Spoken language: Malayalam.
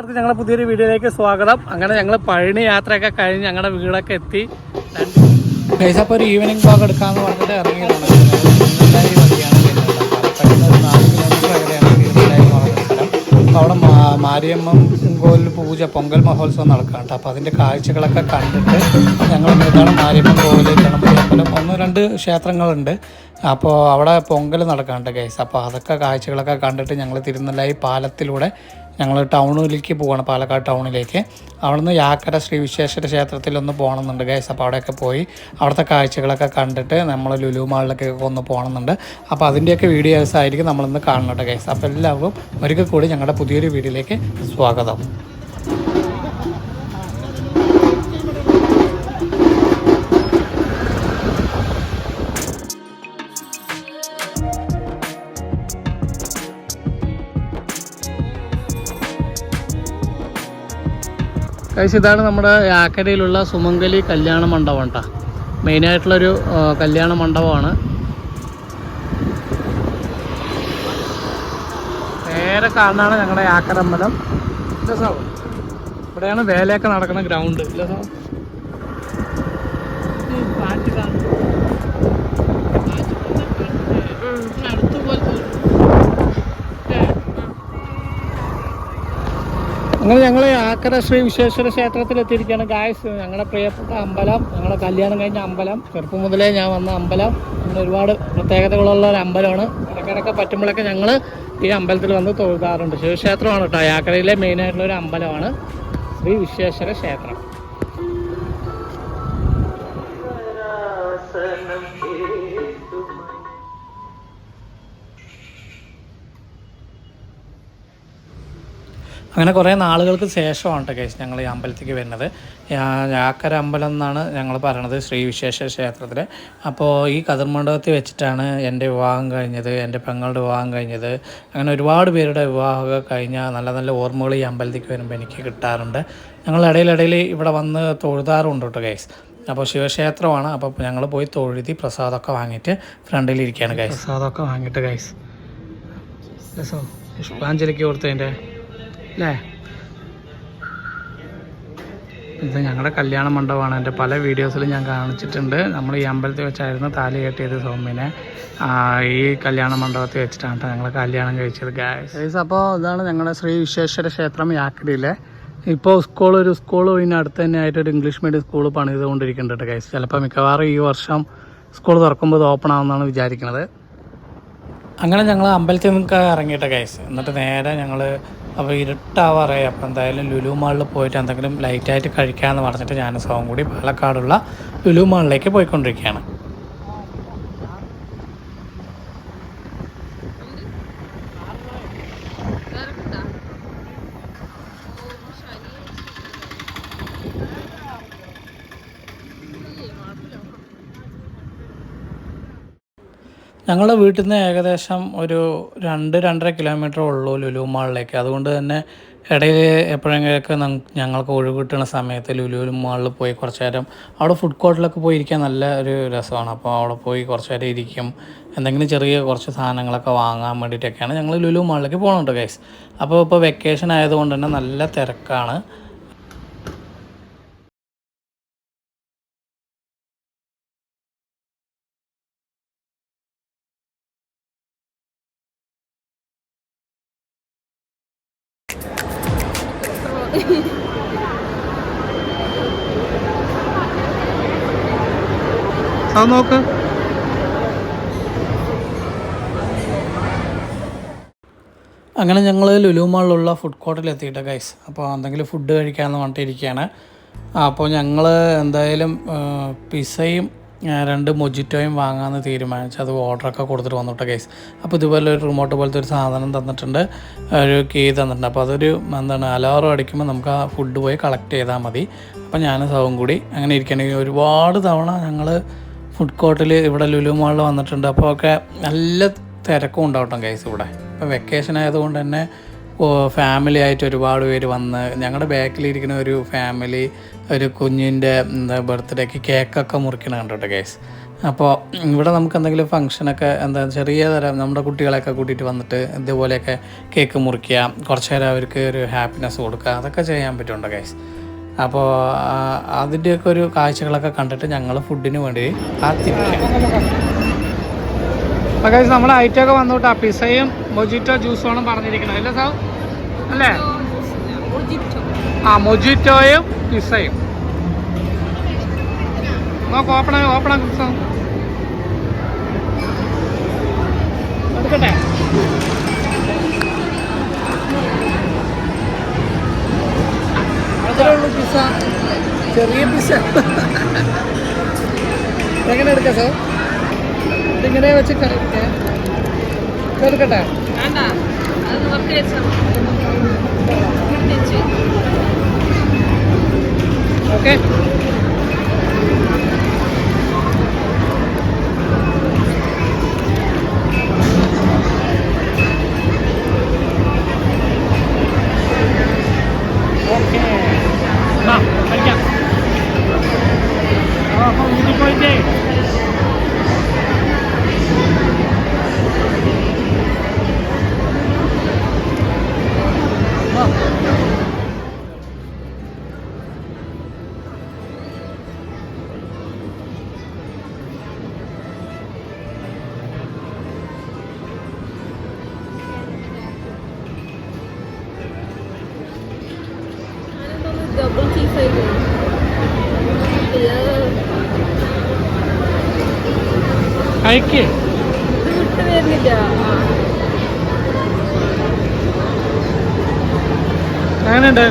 എല്ലാവർക്കും ഞങ്ങളുടെ പുതിയൊരു വീഡിയോയിലേക്ക് സ്വാഗതം. അങ്ങനെ ഞങ്ങൾ പഴനി യാത്രയൊക്കെ കഴിഞ്ഞ് ഞങ്ങളുടെ വീടൊക്കെ എത്തി. അപ്പോൾ ഒരു ഈവനിങ് വാക്ക് എടുക്കാമെന്ന് പറഞ്ഞിട്ട് അപ്പോൾ അവിടെ മാരിയമ്മൻ കോവിൽ പൂജ പൊങ്കൽ മഹോത്സവം നടക്കുന്നുണ്ട് അപ്പോൾ അതിന്റെ കാഴ്ചകളൊക്കെ കണ്ടിട്ട് ഞങ്ങൾ ഇതാണ് മാരിയമ്മൻ കോവിൽ ഗണപതി അമ്പലം ഒന്ന് രണ്ട് ക്ഷേത്രങ്ങളുണ്ട്. അപ്പോൾ അവിടെ പൊങ്കൽ നടക്കാണ്ട് ഗൈസ്. അപ്പോൾ അതൊക്കെ കാഴ്ചകളൊക്കെ കണ്ടിട്ട് ഞങ്ങൾ തിരുനെല്ലായി പാലത്തിലൂടെ ഞങ്ങൾ ടൗണിലേക്ക് പോവാണ് പാലക്കാട് ടൗണിലേക്ക്. അവിടുന്ന് യാക്കര ശ്രീ വിശ്വേശ്വര ക്ഷേത്രത്തിൽ ഒന്ന് പോകണമെന്നുണ്ട് ഗൈസ് അപ്പോൾ അവിടെയൊക്കെ പോയി അവിടുത്തെ കാഴ്ചകളൊക്കെ കണ്ടിട്ട് നമ്മൾ ലുലു മാളിലേക്കൊക്കെ ഒന്ന് പോകണമെന്നുണ്ട്. അപ്പോൾ അതിന്റെയൊക്കെ വീഡിയോസ് ആയിരിക്കും നമ്മളിന്ന് കാണുന്നുണ്ട് ഗൈസ് അപ്പോൾ എല്ലാവർക്കും ഒരിക്കൽ കൂടി ഞങ്ങളുടെ പുതിയൊരു വീഡിയോയിലേക്ക് സ്വാഗതം. കഴിച്ച് ഇതാണ് നമ്മുടെ ആക്കരയിലുള്ള സുമംഗലി കല്യാണ മണ്ഡപം കേട്ടോ മെയിനായിട്ടുള്ളൊരു കല്യാണ മണ്ഡപമാണ്. നേരെ കാണാണ് ഞങ്ങളുടെ ആക്കര അമ്പലം ഇല്ല ഇവിടെയാണ് വേലയൊക്കെ നടക്കുന്ന ഗ്രൗണ്ട്. ഇല്ല സാർ. അങ്ങനെ ഞങ്ങൾ ആക്കര ശ്രീ വിശ്വേശ്വര ക്ഷേത്രത്തിൽ എത്തിയിരിക്കുകയാണ് ഗായസ് ഞങ്ങളുടെ പ്രിയപ്പെട്ട അമ്പലം ഞങ്ങളുടെ കല്യാണം കഴിഞ്ഞ അമ്പലം. ചെറുപ്പം മുതലേ ഞാൻ വന്ന അമ്പലം. അങ്ങനെ ഒരുപാട് പ്രത്യേകതകളുള്ള ഒരു അമ്പലമാണ്. ഇടയ്ക്കിടയ്ക്ക് പറ്റുമ്പോഴൊക്കെ ഞങ്ങൾ ഈ അമ്പലത്തിൽ വന്ന് തൊഴുതാറുണ്ട്. ശിവക്ഷേത്രമാണ് കേട്ടോ. യാക്കരയിലെ മെയിനായിട്ടുള്ള ഒരു അമ്പലമാണ് ശ്രീ വിശ്വേശ്വര ക്ഷേത്രം. അങ്ങനെ കുറേ നാളുകൾക്ക് ശേഷമാണ് കേട്ടോ കേസ് ഞങ്ങൾ ഈ അമ്പലത്തിലേക്ക് വരുന്നത്. യാക്കര അമ്പലം എന്നാണ് ഞങ്ങൾ പറയണത് ശ്രീ വിശേഷ ക്ഷേത്രത്തിൽ അപ്പോൾ ഈ കതിർമണ്ഡപത്തിൽ വെച്ചിട്ടാണ് എന്റെ വിവാഹം കഴിഞ്ഞത് എന്റെ പെങ്ങളുടെ വിവാഹം കഴിഞ്ഞത്. അങ്ങനെ ഒരുപാട് പേരുടെ വിവാഹമൊക്കെ കഴിഞ്ഞ നല്ല നല്ല ഓർമ്മകൾ ഈ അമ്പലത്തിലേക്ക് വരുമ്പോൾ എനിക്ക് കിട്ടാറുണ്ട്. ഞങ്ങൾ ഇടയിലിടയിൽ ഇവിടെ വന്ന് തൊഴുതാറുണ്ട് കേട്ടോ കേസ് അപ്പോൾ ശിവക്ഷേത്രമാണ്. അപ്പോൾ ഞങ്ങൾ പോയി തൊഴുതി പ്രസാദമൊക്കെ വാങ്ങിയിട്ട് ഫ്രണ്ടിലിരിക്കുകയാണ് ഗൈസ് പ്രസാദമൊക്കെ വാങ്ങിയിട്ട് ഗൈസ് പുഷ്പാഞ്ജലിക്ക് കൊടുത്തതിന്റെ അല്ലേ ഇത് ഞങ്ങളുടെ കല്യാണ മണ്ഡപമാണ്. എന്റെ പല വീഡിയോസിലും ഞാൻ കാണിച്ചിട്ടുണ്ട്. നമ്മൾ ഈ അമ്പലത്തിൽ വെച്ചായിരുന്നു താലി കെട്ടിയത് സൗമ്യനെ. ആ, ഈ കല്യാണ മണ്ഡപത്തിൽ വെച്ചിട്ടാണ് ഞങ്ങൾ കല്യാണം കഴിച്ചത് ഗായ്സ് അപ്പോൾ ഇതാണ് ഞങ്ങളുടെ ശ്രീ വിശ്വേശ്വര ക്ഷേത്രം യാക്കടിയിലെ ഇപ്പോൾ സ്കൂൾ ഒരു സ്കൂൾ ഇതിന് അടുത്ത് തന്നെ ആയിട്ട് ഒരു ഇംഗ്ലീഷ് മീഡിയം സ്കൂൾ പണിതുകൊണ്ടിരിക്കുന്നുണ്ട് ഗൈസ് ചിലപ്പോൾ മിക്കവാറും ഈ വർഷം സ്കൂൾ തുറക്കുമ്പോൾ ഇത് ഓപ്പൺ ആവുമെന്നാണ് വിചാരിക്കുന്നത് അങ്ങനെ ഞങ്ങൾ അമ്പലത്തിൽ നിന്നൊക്കെ ഇറങ്ങിയിട്ട് ഗൈസ് എന്നിട്ട് നേരെ ഞങ്ങൾ അപ്പോൾ ഇരുട്ടാവാറായി അപ്പോൾ എന്തായാലും ലുലു മാളിൽ പോയിട്ട് എന്തെങ്കിലും ലൈറ്റായിട്ട് കഴിക്കാമെന്ന് പറഞ്ഞിട്ട് ഞാൻ സോം കൂടി പാലക്കാടുള്ള ലുലു മാളിലേക്ക് പോയിക്കൊണ്ടിരിക്കുകയാണ്. ഞങ്ങളുടെ വീട്ടിൽ നിന്ന് ഏകദേശം ഒരു രണ്ട് രണ്ടര കിലോമീറ്റർ ഉള്ളൂ ലുലു മാളിലേക്ക്. അതുകൊണ്ട് തന്നെ ഇടയിൽ എപ്പോഴെങ്കിലൊക്കെ ഞങ്ങൾക്ക് ഒഴിവ് കിട്ടുന്ന സമയത്ത് ലുലു മാളിൽ പോയി കുറച്ച് നേരം അവിടെ ഫുഡ് കോർട്ടിലൊക്കെ പോയി ഇരിക്കാൻ നല്ല ഒരു രസമാണ്. അപ്പോൾ അവിടെ പോയി കുറച്ച് നേരം ഇരിക്കും. എന്തെങ്കിലും ചെറിയ കുറച്ച് സാധനങ്ങളൊക്കെ വാങ്ങാൻ വേണ്ടിയിട്ടൊക്കെയാണ് ഞങ്ങൾ ലുലു മാളിലേക്ക് പോകുന്നുണ്ട് ഗൈസ് അപ്പോൾ ഇപ്പോൾ വെക്കേഷൻ ആയതുകൊണ്ട് തന്നെ നല്ല തിരക്കാണ്. നോക്ക്. അങ്ങനെ ഞങ്ങൾ ലുലുമാളിലുള്ള ഫുഡ് കോർട്ടിൽ എത്തിയിട്ട് ഗൈസ് അപ്പോൾ എന്തെങ്കിലും ഫുഡ് കഴിക്കാമെന്ന് പറഞ്ഞിട്ട് ഇരിക്കുകയാണ് അപ്പോൾ ഞങ്ങൾ എന്തായാലും പിസയും രണ്ട് മൊജിറ്റോയും വാങ്ങാമെന്ന് തീരുമാനിച്ചു. അത് ഓർഡറൊക്കെ കൊടുത്തിട്ട് വന്നുട്ടോ ഗൈസ് അപ്പോൾ ഇതുപോലെ ഒരു റിമോട്ട് പോലത്തെ ഒരു സാധനം തന്നിട്ടുണ്ട്. ഒരു കീ തന്നിട്ടുണ്ട്. അപ്പോൾ അതൊരു എന്താണ് അലാറം അടിക്കുമ്പോൾ നമുക്ക് ആ ഫുഡ് പോയി കളക്ട് ചെയ്താൽ മതി. അപ്പോൾ ഞാൻ സവും കൂടി അങ്ങനെ ഇരിക്കണമെങ്കിൽ ഒരുപാട് തവണ ഞങ്ങൾ ഫുഡ് കോർട്ടിൽ ഇവിടെ ലുലു മാളിൽ വന്നിട്ടുണ്ട്. അപ്പോൾ ഒക്കെ നല്ല തിരക്കും ഉണ്ടാവട്ടെ ഗൈസ് ഇവിടെ. ഇപ്പോൾ വെക്കേഷൻ ആയതുകൊണ്ട് തന്നെ ഫാമിലി ആയിട്ട് ഒരുപാട് പേര് വന്ന് ഞങ്ങളുടെ ബാക്കിലിരിക്കുന്ന ഒരു ഫാമിലി ഒരു കുഞ്ഞിന്റെ ബർത്ത്ഡേക്ക് കേക്കൊക്കെ മുറിക്കണം കണ്ടോട്ടെ ഗൈസ് അപ്പോൾ ഇവിടെ നമുക്ക് എന്തെങ്കിലും ഫംഗ്ഷനൊക്കെ എന്താ ചെറിയ തരം നമ്മുടെ കുട്ടികളെയൊക്കെ കൂട്ടിയിട്ട് വന്നിട്ട് ഇതുപോലെയൊക്കെ കേക്ക് മുറിക്കുക കുറച്ച് നേരം അവർക്ക് ഒരു ഹാപ്പിനെസ് കൊടുക്കുക അതൊക്കെ ചെയ്യാൻ പറ്റുന്നുണ്ട് ഗൈസ് അപ്പോൾ അതിന്റെയൊക്കെ ഒരു കാഴ്ചകളൊക്കെ കണ്ടിട്ട് ഞങ്ങൾ ഫുഡിന് വേണ്ടി കാത്തിരിക്കാം അപ്പോൾ ഗൈസ് നമ്മുടെ ഐറ്റമൊക്കെ വന്നു കേട്ടോ പിസയും മൊജിറ്റോ ജ്യൂസുമാണ് പറഞ്ഞിരിക്കുന്നത് അല്ലേ സാർ അല്ലേ? ആ മൊജിറ്റോയും പിസയും നോക്ക് ഓപ്പണ ഓപ്പണ എടുക്കട്ടെ? ചെറിയ പിസ എങ്ങനെ എടുക്കാം സാർ? ഇതിങ്ങനെ വെച്ച് എടുക്കട്ടെ? വേണ്ട. അത് വർക്ക് ചെയ്യാം വെച്ച് ഓക്കെ കഴിക്കേ. വിട്ടു വരുന്നില്ല ആ. എങ്ങനെയുണ്ട്?